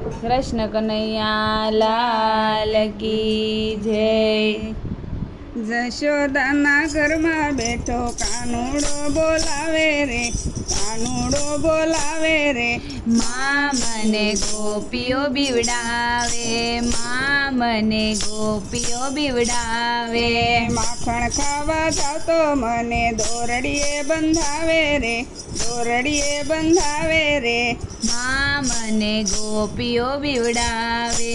કૃષ્ણ કનૈયા લાલ કી જય. જશોદાના ઘરમાં બેઠો કાનુડો બોલાવે રે કાનુડો બોલાવે રે. મા મને ગોપીઓ બીવડાવે મા મને ગોપીઓ બીવડાવે. માખણ ખાવા જાતો મને દોરડીએ બંધાવે રે દોરડીએ બંધાવે રે. મા મને ગોપીઓ બીવડાવે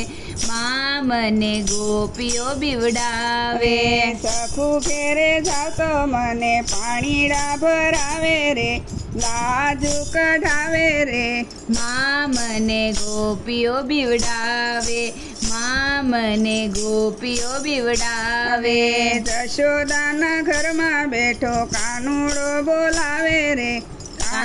મા મને ગોપીઓ બીવડાવે. સખુ ઘેરે જાવ તો મને પાણીડા ભરાવે રે લાજુ કઢાવે રે. મા મને ગોપીઓ બીવડાવે મા મને ગોપીઓ બીવડાવે. જશોદાના ઘરમાં બેઠો કાનુડો બોલાવે રે.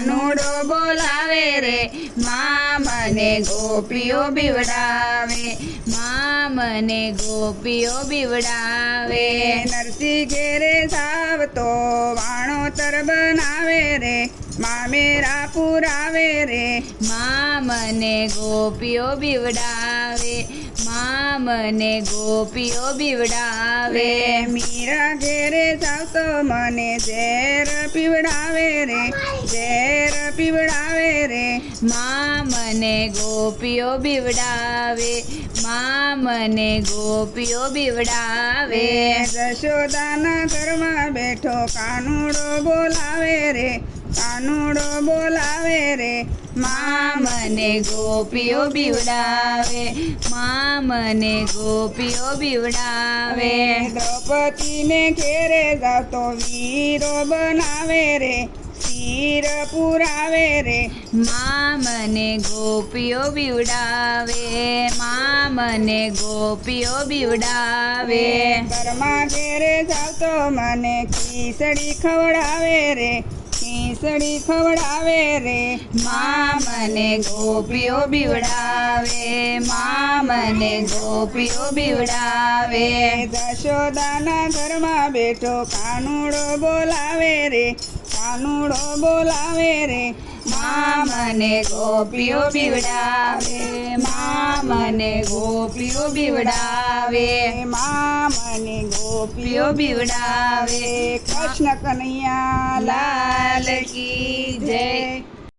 કાનુડો બોલાવે રે. મા મને ગોપીઓ બીવડાવે. મા મને ગોપીઓ બીવડાવે. નરસિંહ ઘેરે જાવ તો વાણોતર બનાવે રે. મામેરા પુરાવે રે. મા મને ગોપીઓ બીવડાવે. મા મને ગોપીઓ બીવડાવે. મીરા ઘેરે જાવ તો મને ઝેર પીવડાવે રે. ઝેર પીવડાવે રે. મા મને ગોપીઓ બીવડાવે મા મને ગોપીઓ બીવડાવે. જશોદાના ઘરમાં બેઠો કાનુડો બોલાવે રે કાનુડો બોલાવે રે. મા મને ગોપીઓ બીવડાવે મા મને ગોપીઓ બીવડાવે. દ્રૌપદીને ઘેરે જાતો વીરો બનાવે રે. શીર પુરાવે રે મા મને ગોપીઓ બીવડાવે મા મને ગોપીઓ બીવડાવે. ઘરમાં ઘેરે જાવ તો મને ખીચડી ખવડાવે રે ખીચડી ખવડાવે રે. મા મને ગોપીઓ બીવડાવે મા મને ગોપીઓ બીવડાવે. દશોદાના ઘરમાં બેઠો કાનુડો બોલાવે રે કાનુડો બોલાવે રે મા મને ગોપીઓ બીવડાવે મા મને ગોપીઓ બીવડાવે મા મને ગોપીઓ પીઓ બીવડાવે કૃષ્ણ કનૈયા, લાલ કી જય.